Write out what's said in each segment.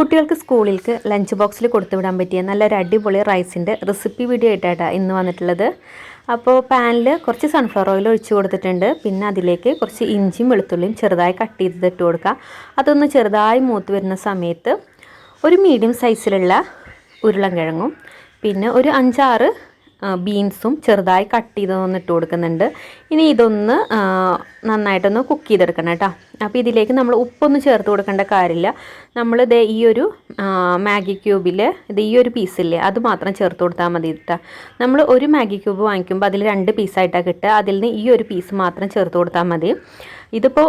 കുട്ടികൾക്ക് സ്കൂളിലേക്ക് ലഞ്ച് ബോക്സിൽ കൊടുത്തുവിടാൻ പറ്റിയ നല്ലൊരു അടിപൊളി റൈസിന്റെ റെസിപ്പി വീഡിയോ ആയിട്ടാണ് ഇന്ന് വന്നിട്ടുള്ളത്. അപ്പോൾ പാനിൽ കുറച്ച് സൺഫ്ലവർ ഓയിൽ ഒഴിച്ച് കൊടുത്തിട്ടുണ്ട്. പിന്നെ അതിലേക്ക് കുറച്ച് ഇഞ്ചിയും വെളുത്തുള്ളിയും ചെറുതായി കട്ട് ചെയ്ത് ഇട്ട് കൊടുക്കുക അതൊന്ന് ചെറുതായി മൂത്ത് വരുന്ന സമയത്ത് ഒരു മീഡിയം സൈസിലുള്ള ഉരുളൻകിഴങ്ങും പിന്നെ ഒരു അഞ്ചാറ് ബീൻസും ചെറുതായി കട്ട് ചെയ്ത് ഒന്ന് ഇട്ട് കൊടുക്കുന്നുണ്ട്. ഇനി ഇതൊന്ന് നന്നായിട്ടൊന്ന് കുക്ക് ചെയ്തെടുക്കണം കേട്ടോ. അപ്പോൾ ഇതിലേക്ക് നമ്മൾ ഉപ്പൊന്നും ചേർത്ത് കൊടുക്കേണ്ട കാര്യമില്ല. നമ്മൾ ഇത് ഈ ഒരു മാഗി ക്യൂബിൽ ഇത് ഈ ഒരു പീസില്ലേ അത് മാത്രം ചേർത്ത് കൊടുത്താൽ മതി കേട്ടോ നമ്മൾ ഒരു മാഗി ക്യൂബ് വാങ്ങിക്കുമ്പോൾ അതിൽ രണ്ട് പീസായിട്ടാണ് കിട്ടുക. അതിൽ നിന്ന് ഈ ഒരു പീസ് മാത്രം ചേർത്ത് കൊടുത്താൽ മതി. ഇതിപ്പോൾ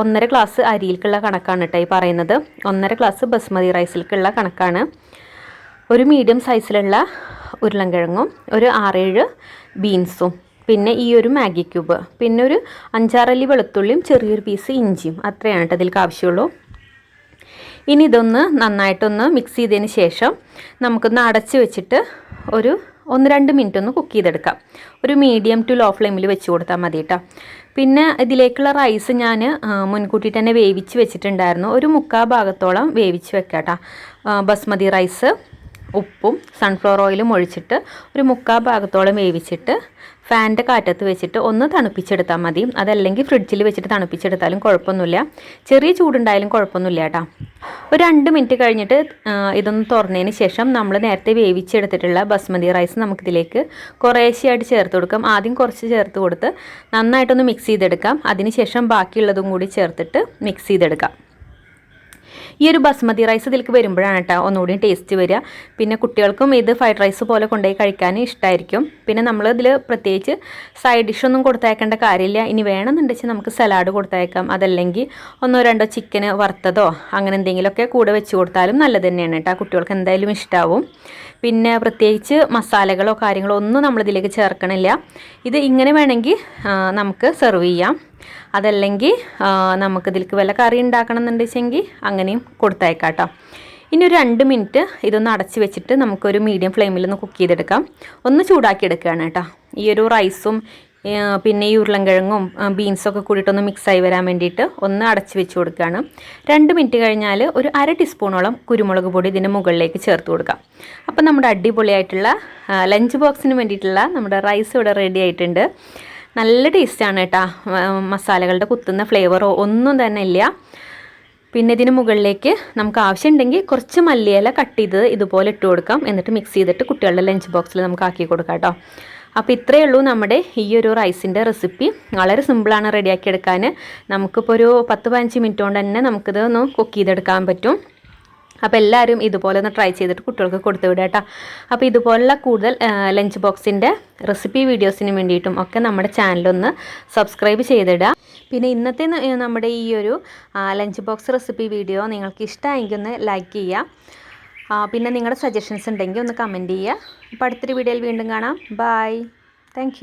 ഒന്നര ഗ്ലാസ് അരിയിലേക്കുള്ള കണക്കാണ് കേട്ടോ ഈ പറയുന്നത്. ഒന്നര ഗ്ലാസ് ബസ്മതി റൈസിലേക്കുള്ള കണക്കാണ്. ഒരു മീഡിയം സൈസിലുള്ള ഉരുളൻകിഴങ്ങും ഒരു ആറേഴ് ബീൻസും പിന്നെ ഈ ഒരു മാഗി ക്യൂബ് പിന്നെ ഒരു അഞ്ചാറല്ലി വെളുത്തുള്ളിയും ചെറിയൊരു പീസ് ഇഞ്ചിയും. അത്രയാണ് കേട്ടോ ഇതിലേക്ക് ആവശ്യമുള്ളൂ. ഇനി ഇതൊന്ന് നന്നായിട്ടൊന്ന് മിക്സ് ചെയ്തതിന് ശേഷം നമുക്കൊന്ന് അടച്ച് വെച്ചിട്ട് ഒരു ഒന്ന് രണ്ട് മിനിറ്റ് ഒന്ന് കുക്ക് ചെയ്തെടുക്കാം. ഒരു മീഡിയം ടു ലോ ഫ്ലെയിമിൽ വെച്ച് കൊടുത്താൽ മതി കേട്ടോ. പിന്നെ ഇതിലേക്കുള്ള റൈസ് ഞാൻ മുൻകൂട്ടി തന്നെ വേവിച്ച് വെച്ചിട്ടുണ്ടായിരുന്നു. ഒരു മുക്കാ ഭാഗത്തോളം വേവിച്ച് വെക്കാം കേട്ടോ ബസ്മതി റൈസ് ഉപ്പും സൺഫ്ലവർ ഓയിലും ഒഴിച്ചിട്ട് ഒരു മുക്കാൽ ഭാഗത്തോളം വേവിച്ചിട്ട് ഫാനിന്റെ കാറ്റത്ത് വെച്ചിട്ട് ഒന്ന് തണുപ്പിച്ചെടുത്താൽ മതി. അതല്ലെങ്കിൽ ഫ്രിഡ്ജിൽ വെച്ചിട്ട് തണുപ്പിച്ചെടുത്താലും കുഴപ്പമൊന്നുമില്ല. ചെറിയ ചൂടുണ്ടായാലും കുഴപ്പമൊന്നുമില്ല കേട്ടോ. ഒരു രണ്ട് മിനിറ്റ് കഴിഞ്ഞിട്ട് ഇതൊന്ന് തുറന്നതിന് ശേഷം നമ്മൾ നേരത്തെ വേവിച്ചെടുത്തിട്ടുള്ള ബസ്മതി റൈസ് നമുക്കിതിലേക്ക് കുറേശ്ശെയായിട്ട് ചേർത്ത് കൊടുക്കാം. ആദ്യം കുറച്ച് ചേർത്ത് കൊടുത്ത് നന്നായിട്ടൊന്ന് മിക്സ് ചെയ്തെടുക്കാം. അതിനുശേഷം ബാക്കിയുള്ളതും കൂടി ചേർത്തിട്ട് മിക്സ് ചെയ്തെടുക്കാം. ഈ ഒരു ബസ്മതി റൈസ് ഇതിലേക്ക് വരുമ്പോഴാണ് കേട്ടോ ഒന്നുകൂടി ടേസ്റ്റ് വരിക. പിന്നെ കുട്ടികൾക്കും ഇത് ഫ്രൈഡ് റൈസ് പോലെ കൊണ്ടുപോയി കഴിക്കാൻ ഇഷ്ടമായിരിക്കും പിന്നെ നമ്മൾ ഇതിൽ പ്രത്യേകിച്ച് സൈഡ് ഡിഷ് ഒന്നും കൊടുത്തയക്കേണ്ട കാര്യമില്ല. ഇനി വേണമെന്നുണ്ടെങ്കിൽ നമുക്ക് സലാഡ് കൊടുത്തയക്കാം. അതല്ലെങ്കിൽ ഒന്നോ രണ്ടോ ചിക്കന് വറുത്തതോ അങ്ങനെ എന്തെങ്കിലുമൊക്കെ കൂടെ വെച്ച് കൊടുത്താലും നല്ലത് തന്നെയാണ് കേട്ടോ കുട്ടികൾക്ക് എന്തായാലും ഇഷ്ടമാവും പിന്നെ പ്രത്യേകിച്ച് മസാലകളോ കാര്യങ്ങളോ ഒന്നും നമ്മളിതിലേക്ക് ചേർക്കണില്ല. ഇത് ഇങ്ങനെ വേണമെങ്കിൽ നമുക്ക് സെർവ് ചെയ്യാം. അതല്ലെങ്കിൽ നമുക്ക് ഇതിലേക്ക് വല്ല കറി ഉണ്ടാക്കണം എന്നുണ്ടെച്ചെങ്കിൽ അങ്ങനെയും കൊടുത്തയക്കാം ഇനി ഒരു രണ്ട് മിനിറ്റ് ഇതൊന്ന് അടച്ച് വെച്ചിട്ട് നമുക്കൊരു മീഡിയം ഫ്ലെയിമിൽ ഒന്ന് കുക്ക് ചെയ്തെടുക്കാം. ഒന്ന് ചൂടാക്കി എടുക്കുകയാണ് കേട്ടോ. ഈ ഒരു റൈസും പിന്നെ ഈ ഉരുളൻകിഴങ്ങും ബീൻസൊക്കെ കൂടിയിട്ടൊന്ന് മിക്സായി വരാൻ വേണ്ടിയിട്ട് ഒന്ന് അടച്ച് വെച്ച് കൊടുക്കുകയാണ്. രണ്ട് മിനിറ്റ് കഴിഞ്ഞാൽ ഒരു അര ടീസ്പൂണോളം കുരുമുളക് പൊടി ഇതിന്റെ മുകളിലേക്ക് ചേർത്ത് കൊടുക്കാം. അപ്പോൾ നമ്മുടെ അടിപൊളിയായിട്ടുള്ള ലഞ്ച് ബോക്സിന് വേണ്ടിയിട്ടുള്ള നമ്മുടെ റൈസ് ഇവിടെ റെഡി ആയിട്ടുണ്ട്. നല്ല ടേസ്റ്റാണ് കേട്ടോ മസാലകളുടെ കുത്തുന്ന ഫ്ലേവറോ ഒന്നും തന്നെ ഇല്ല. പിന്നെ ഇതിന് മുകളിലേക്ക് നമുക്ക് ആവശ്യമുണ്ടെങ്കിൽ കുറച്ച് മല്ലിയില കട്ട് ചെയ്ത് ഇതുപോലെ ഇട്ട് കൊടുക്കാം. എന്നിട്ട് മിക്സ് ചെയ്തിട്ട് കുട്ടികളുടെ ലഞ്ച് ബോക്സിൽ നമുക്ക് ആക്കി കൊടുക്കാം കേട്ടോ. അപ്പോൾ ഇത്രയേ ഉള്ളൂ നമ്മുടെ ഈ ഒരു റൈസിന്റെ റെസിപ്പി. വളരെ സിമ്പിളാണ് റെഡിയാക്കി എടുക്കാൻ നമുക്കിപ്പോൾ ഒരു പത്ത് പതിനഞ്ച് മിനിറ്റ് കൊണ്ട് തന്നെ നമുക്കിത് ഒന്ന് കുക്ക് ചെയ്തെടുക്കാൻ പറ്റും. അപ്പോൾ എല്ലാവരും ഇതുപോലെ ഒന്ന് ട്രൈ ചെയ്തിട്ട് കുട്ടികൾക്ക് കൊടുത്തു വിടുക കേട്ടോ. അപ്പോൾ ഇതുപോലുള്ള കൂടുതൽ ലഞ്ച് ബോക്സിന്റെ റെസിപ്പി വീഡിയോസിന് വേണ്ടിയിട്ടും ഒക്കെ നമ്മുടെ ചാനലൊന്ന് സബ്സ്ക്രൈബ് ചെയ്തിടുക. പിന്നെ ഇന്നത്തെ നമ്മുടെ ഈ ഒരു ലഞ്ച് ബോക്സ് റെസിപ്പി വീഡിയോ നിങ്ങൾക്ക് ഇഷ്ടമായെങ്കിൽ ഒന്ന് ലൈക്ക് ചെയ്യുക. പിന്നെ നിങ്ങളുടെ സജഷൻസ് ഉണ്ടെങ്കിൽ ഒന്ന് കമന്റ് ചെയ്യുക. അപ്പോൾ അടുത്തൊരു വീഡിയോയിൽ വീണ്ടും കാണാം. Bye thank